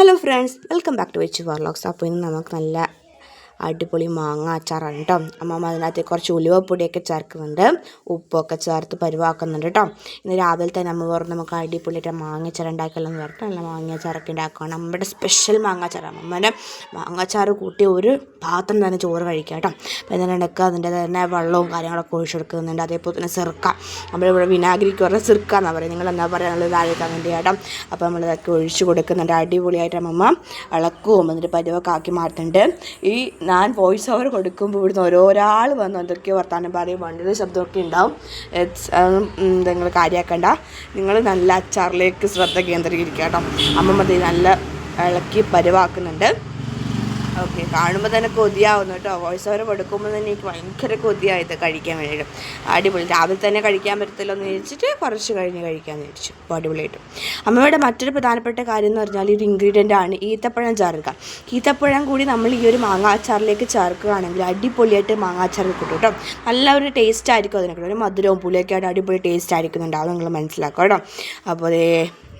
Hello friends welcome back to വെച്ച് വാർലോക്സ് അപ്പോൾ ഇന്ന് നമുക്ക് നല്ല അടിപൊളി മാങ്ങ അച്ചാറാണ് കേട്ടോ അമ്മമ്മ അതിനകത്ത് കുറച്ച് ഉലുവപ്പൊടിയൊക്കെ ചേർക്കുന്നുണ്ട്. ഉപ്പൊക്കെ ചേർത്ത് പരുവാക്കുന്നുണ്ട് കേട്ടോ ഇന്ന് രാവിലെ തന്നെ അമ്മ പറഞ്ഞു നമുക്ക് അടിപൊളിയായിട്ട് മാങ്ങാച്ചാർ ഉണ്ടാക്കിയല്ലോ എന്ന് പറഞ്ഞിട്ട് നല്ല മാങ്ങാച്ചാറൊക്കെ ഉണ്ടാക്കുകയാണ് നമ്മുടെ സ്പെഷ്യൽ മാങ്ങാച്ചാർ അമ്മമ്മേന്റെ മാങ്ങാച്ചാറ് കൂട്ടി ഒരു പാത്രം തന്നെ ചോറ് കഴിക്കുക കേട്ടോ അപ്പോൾ എന്താണ് ഇടയ്ക്ക് അതിന്റെ തന്നെ വെള്ളവും കാര്യങ്ങളൊക്കെ ഒഴിച്ചെടുക്കുന്നുണ്ട് അതേപോലെ തന്നെ സിർക്ക. നമ്മളിവിടെ വിനാഗിരിക്ക് പറഞ്ഞാൽ സിർക്ക എന്നാണ് പറയുന്നത് നിങ്ങൾ എന്താ പറയുക? നമ്മൾ താഴേക്കാൻ വേണ്ടി കേട്ടോ അപ്പോൾ നമ്മളിതൊക്കെ ഒഴിച്ച് കൊടുക്കുന്നുണ്ട്. അടിപൊളിയായിട്ട് അമ്മമ്മ ഇളക്കും. എന്നിട്ട് പരുവൊക്കെ ആക്കി മാറ്റുന്നുണ്ട്. ഈ ഞാൻ വോയിസ് ഓവർ കൊടുക്കുമ്പോൾ ഇവിടുന്ന് ഓരോരാൾ വന്ന് എന്തൊക്കെയോ വർത്താനം പറയും വണ്ടിയുടെ ശബ്ദമൊക്കെ ഉണ്ടാവും. നിങ്ങൾ കാര്യമാക്കണ്ട നിങ്ങൾ നല്ല അച്ചാറിലേക്ക് ശ്രദ്ധ കേന്ദ്രീകരിക്കുക കേട്ടോ. അമ്മമ്മ നല്ല ഇളക്കി പരുവാക്കുന്നുണ്ട്. ഓക്കെ കാണുമ്പോൾ തന്നെ കൊതിയാവുന്നു കേട്ടോ. വോയിസ് ഓവർ കൊടുക്കുമ്പോൾ തന്നെ എനിക്ക് ഭയങ്കര കൊതിയായത് കഴിക്കാൻ വേണ്ടിയിട്ട്. അടിപൊളി. രാവിലെ തന്നെ കഴിക്കാൻ പറ്റത്തില്ലോ എന്ന് വിചാരിച്ചിട്ട് കുറച്ച് കഴിഞ്ഞ് കഴിക്കാമെന്ന് വിചാരിച്ചു. അപ്പോൾ അടിപൊളിയായിട്ട്. അമ്മയുടെ മറ്റൊരു പ്രധാനപ്പെട്ട കാര്യം എന്ന് പറഞ്ഞാൽ ഒരു ഇൻഗ്രീഡിയന്റ് ആണ് ഈത്തപ്പഴം ചേർക്കുക ഈത്തപ്പഴം കൂടി നമ്മൾ ഈ ഒരു മാങ്ങാച്ചാറിലേക്ക് ചേർക്കുകയാണെങ്കിൽ അടിപൊളിയായിട്ട് മാങ്ങാച്ചാർ കിട്ടും കേട്ടോ. നല്ല ഒരു ടേസ്റ്റ് ആയിരിക്കും അതിനൊക്കെ. ഒരു മധുരവും പുളിയൊക്കെ ആയിട്ട് അടിപൊളി ടേസ്റ്റ് ആയിരിക്കുന്നുണ്ടാവും നിങ്ങൾ മനസ്സിലാക്കുക കേട്ടോ. അപ്പോൾ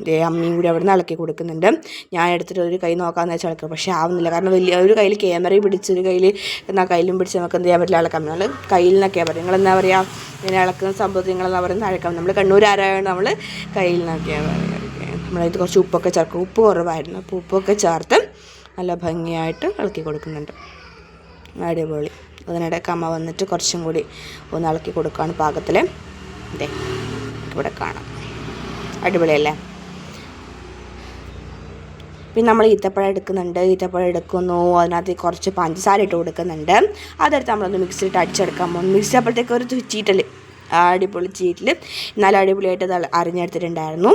ദേ അമ്മയും കൂടി അവിടെ നിന്ന് ഇളക്കി കൊടുക്കുന്നുണ്ട്. ഞാൻ എടുത്തിട്ട് ഒരു കൈ നോക്കാമെന്ന് വെച്ചാൽ ഇളക്കും പക്ഷേ ആവുന്നില്ല. കാരണം വലിയ ഒരു കയ്യിൽ ക്യാമറ പിടിച്ച് ഒരു കയ്യിൽ എന്നാൽ കയ്യിലും പിടിച്ച് നമുക്ക് എന്ത് ചെയ്യാൻ പറ്റില്ല ഇളക്കാം നമ്മൾ കയ്യിൽ നിന്നൊക്കെയാണ് പറയുക നിങ്ങൾ എന്താ പറയുക ഇങ്ങനെ ഇളക്കുന്ന സംഭവത്തിൽ നിങ്ങളെന്താ പറയുന്നത് അഴക്കാം നമ്മൾ കണ്ണൂർ ആരായാണ് നമ്മൾ കയ്യിൽ നിന്നൊക്കെയാണ് പറയുക നമ്മളതിൽ കുറച്ച് ഉപ്പൊക്കെ ചേർക്കും. ഉപ്പ് കുറവായിരുന്നു. അപ്പോൾ ഉപ്പൊക്കെ ചേർത്ത് നല്ല ഭംഗിയായിട്ട് ഇളക്കി കൊടുക്കുന്നുണ്ട്. അടിപൊളി. അതിനിടെ കമ്മ വന്നിട്ട് കുറച്ചും കൂടി ഒന്ന് ഇളക്കി കൊടുക്കുകയാണ് പാകത്തിൽ ഇതേ ഇവിടെ കാണാം. അടിപൊളിയല്ലേ? പിന്നെ നമ്മൾ ഈത്തപ്പഴം എടുക്കുന്നുണ്ട്. ഈത്തപ്പഴം എടുക്കുന്നു. അതിനകത്ത് കുറച്ച് പഞ്ചസാര ഇട്ട് കൊടുക്കുന്നുണ്ട്. അതെടുത്ത് നമ്മളൊന്ന് മിക്സിയിട്ട് അടിച്ചെടുക്കാൻ പോകും മിക്സി അപ്പോഴത്തേക്ക് ഒരു ചീറ്റൽ അടിപൊളി ചീറ്റിൽ നല്ല അടിപൊളിയായിട്ട് അത് അരിഞ്ഞെടുത്തിട്ടുണ്ടായിരുന്നു.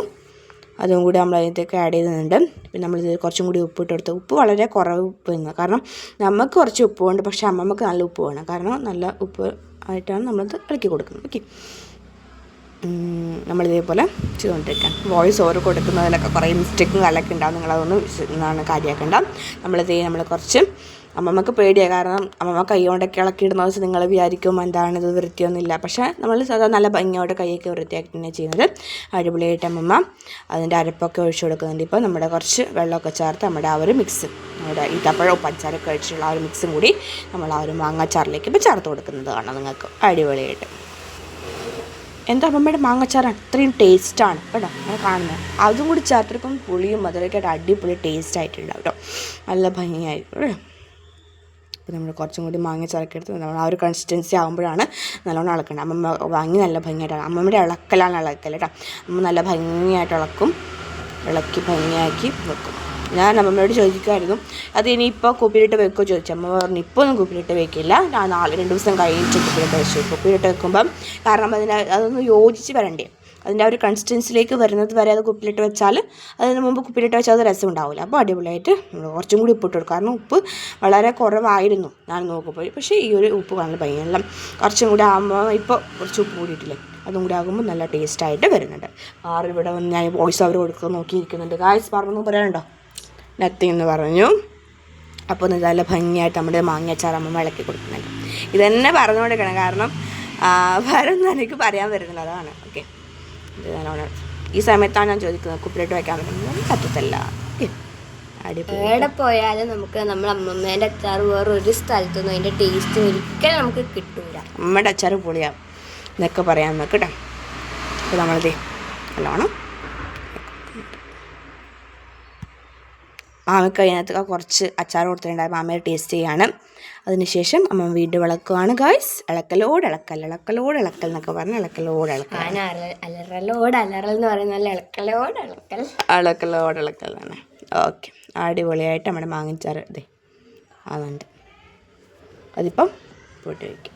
അതും കൂടി നമ്മൾ അതിനകത്തേക്ക് ആഡ് ചെയ്യുന്നുണ്ട് പിന്നെ നമ്മൾ ഇത് കുറച്ചും കൂടി ഉപ്പ് ഇട്ടെടുത്ത് ഉപ്പ് വളരെ കുറവ് ഉപ്പ് നിന്ന് കാരണം നമുക്ക് കുറച്ച് ഉപ്പ് വേണ്ട പക്ഷേ അമ്മമ്മക്ക് നല്ല ഉപ്പ് വേണം. കാരണം നല്ല ഉപ്പ് ആയിട്ടാണ് നമ്മളത് ഇളക്കി കൊടുക്കുന്നത്. ഓക്കെ നമ്മളിതേപോലെ ചെയ്തുകൊണ്ടിരിക്കാം വോയിസ് ഓവർ കൊടുക്കുന്നതിലൊക്കെ കുറേ മിസ്റ്റേക്കും കാലൊക്കെ ഉണ്ടാവും. നിങ്ങളതൊന്നും എന്നാണ് കാര്യമാക്കേണ്ട നമ്മളിതേ നമ്മൾ കുറച്ച് അമ്മമ്മക്ക് പേടിയാണ് കാരണം അമ്മമ്മ കൈ കൊണ്ടൊക്കെ ഇളക്കിയിടുന്ന വെച്ച് നിങ്ങൾ വിചാരിക്കും എന്താണ് ഇത് വൃത്തിയൊന്നുമില്ല. പക്ഷേ നമ്മൾ സാധാ നല്ല ഭംഗിയോടെ കൈയൊക്കെ വൃത്തിയാക്കി തന്നെ ചെയ്യുന്നത്. അടിപൊളിയായിട്ട് അമ്മമ്മ അതിന്റെ അരപ്പൊക്കെ ഒഴിച്ചു കൊടുക്കുന്നുണ്ട്. ഇപ്പോൾ നമ്മുടെ കുറച്ച് വെള്ളമൊക്കെ ചേർത്ത് നമ്മുടെ ആ ഒരു മിക്സ് നമ്മുടെ ഈത്തപ്പഴവും പഞ്ചാരൊക്കെ ഒഴിച്ചുള്ള ആ ഒരു മിക്സും കൂടി നമ്മൾ ആ ഒരു മാങ്ങാച്ചാറിലേക്ക് ഇപ്പോൾ ചേർത്ത് കൊടുക്കുന്നത് കാണാം നിങ്ങൾക്ക്. അടിപൊളിയായിട്ട്. എന്താ അമ്മമ്മയുടെ മാങ്ങച്ചാറ് അത്രയും ടേസ്റ്റാണ് കേട്ടോ അങ്ങനെ കാണുന്നത്. അതും കൂടി ചേർത്തിരിക്കും പുളിയും മധുരമൊക്കെ അടിപൊളി ടേസ്റ്റ് ആയിട്ടുണ്ടാവും കേട്ടോ. നല്ല ഭംഗിയായിരിക്കും കേട്ടോ. അപ്പോൾ നമ്മൾ കുറച്ചും കൂടി മാങ്ങച്ചാറൊക്കെ എടുത്ത് നമ്മൾ ആ ഒരു കൺസിസ്റ്റൻസി ആകുമ്പോഴാണ് നല്ലോണം ഇളക്കേണ്ടത് അമ്മ വാങ്ങി നല്ല ഭംഗിയായിട്ട് അമ്മമ്മയുടെ ഇളക്കലാണ് ഇളക്കൽ കേട്ടോ. അമ്മ നല്ല ഭംഗിയായിട്ട് ഇളക്കും. ഇളക്കി ഭംഗിയാക്കി വെക്കും. ഞാൻ അമ്മമ്മയോട് ചോദിക്കുമായിരുന്നു അത് ഇനിയിപ്പോൾ കുപ്പിലിട്ട് വെക്കുമോ ചോദിച്ചു. അമ്മ പറഞ്ഞു ഇപ്പോൾ ഒന്നും കുപ്പിലിട്ട് വെക്കില്ല. ഞാൻ നാല് രണ്ട് ദിവസം കഴിഞ്ഞിട്ട് കുപ്പിലിട്ട് വെച്ചു. കുപ്പിലിട്ട് വെക്കുമ്പം കാരണം അതിന് അതൊന്ന് യോജിച്ച് വരണ്ടേ. അതിന്റെ ആ ഒരു കൺസിസ്റ്റൻസിലേക്ക് വരുന്നത് വരെ അത് കുപ്പിലിട്ട് വെച്ചാൽ അതിന് മുമ്പ് കുപ്പിലിട്ട് വെച്ചാൽ അത് രസം ഉണ്ടാവില്ല അപ്പോൾ അടിപൊളിയായിട്ട് കുറച്ചും കൂടി ഉപ്പ് ഇട്ട് കൊടുക്കും. കാരണം ഉപ്പ് വളരെ കുറവായിരുന്നു. ഞാൻ നോക്കുമ്പോൾ. പക്ഷേ ഈ ഒരു ഉപ്പ് കാണുന്നത് ഭയങ്കര കുറച്ചും കൂടി ആകുമ്പോൾ ഇപ്പോൾ കുറച്ച് ഉപ്പ് കൂടിയിട്ടില്ലേ? അതും കൂടി ആകുമ്പോൾ നല്ല ടേസ്റ്റായിട്ട് വരുന്നുണ്ട്. ആറ് വന്ന് ഞാൻ വോയിസ് അവർ കൊടുക്കുക നോക്കിയിരിക്കുന്നുണ്ട്. ഗായസ് പറഞ്ഞു പറയാനുണ്ടോ? നത്തിങ് എന്ന് പറഞ്ഞു. അപ്പോൾ നല്ല ഭംഗിയായിട്ട് നമ്മുടെ മാങ്ങാച്ചാർ അമ്മ വിളക്കി കൊടുക്കുന്നുണ്ട്. ഇതന്നെ കൊടുക്കണം കാരണം വേറൊന്നും എനിക്ക് പറയാൻ വരുന്നത് അതാണ്. ഓക്കെ ഈ സമയത്താണ് ഞാൻ ചോദിക്കുന്നത്. കുപ്പിലിട്ട് വയ്ക്കാൻ പറ്റുന്നത് പറ്റത്തില്ല. ഓക്കെ എവിടെ പോയാലും നമുക്ക് നമ്മുടെ അമ്മമ്മേന്റെ അച്ചാർ വേറെ ഒരു സ്ഥലത്തൊന്നും അതിന്റെ ടേസ്റ്റ് ഒരിക്കലും നമുക്ക് കിട്ടില്ല അമ്മയുടെ അച്ചാർ പൊളിയാവും എന്നൊക്കെ പറയാൻ നോക്കട്ടെ കേട്ടോ അപ്പോൾ നമ്മളതേ നല്ലോണം മാമയ്ക്ക് അതിനകത്ത് കുറച്ച് അച്ചാർ കൊടുത്തിട്ടുണ്ടായി. മാമയെ ടേസ്റ്റ് ചെയ്യാണ്. അതിനുശേഷം അമ്മ വീണ്ടും ഇളക്കുവാണ് ഗായ്സ് ഇളക്കലോട് ഇളക്കൽ ഇളക്കലോട് ഇളക്കൽ എന്നൊക്കെ പറഞ്ഞ് ഇളക്കലോട് ഇളക്കൽ. അലറലോട് അലറൽ എന്ന് പറയുന്നത് ഇളക്കലോട് ഇളക്കൽ. ഇളക്കലോട് ഇളക്കൽ തന്നെ. ഓക്കെ അടിപൊളിയായിട്ട് നമ്മുടെ മാങ്ങിച്ചാറ് ഇതേ അതുണ്ട്. അതിപ്പം പോയിട്ട് വയ്ക്കും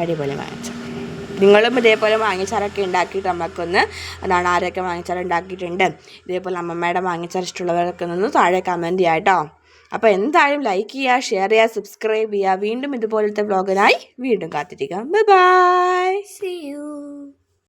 അടിപൊളി മാങ്ങിച്ചാർ നിങ്ങളും ഇതേപോലെ വാങ്ങിച്ചാറൊക്കെ ഉണ്ടാക്കിയിട്ട് നമുക്കൊന്ന് അതാണ് ആരൊക്കെ മാങ്ങിച്ചാർ ഉണ്ടാക്കിയിട്ടുണ്ട്. ഇതേപോലെ അമ്മമ്മയുടെ മാങ്ങിച്ചാർ ഇഷ്ടമുള്ളവരൊക്കെ ഒന്ന് താഴെ കമന്റ് ചെയ്യാം കേട്ടോ. അപ്പോൾ എന്തായാലും ലൈക്ക് ചെയ്യുക ഷെയർ ചെയ്യുക സബ്സ്ക്രൈബ് ചെയ്യുക. വീണ്ടും ഇതുപോലത്തെ വ്ളോഗിനായി വീണ്ടും കാത്തിരിക്കാം. Bye bye see you.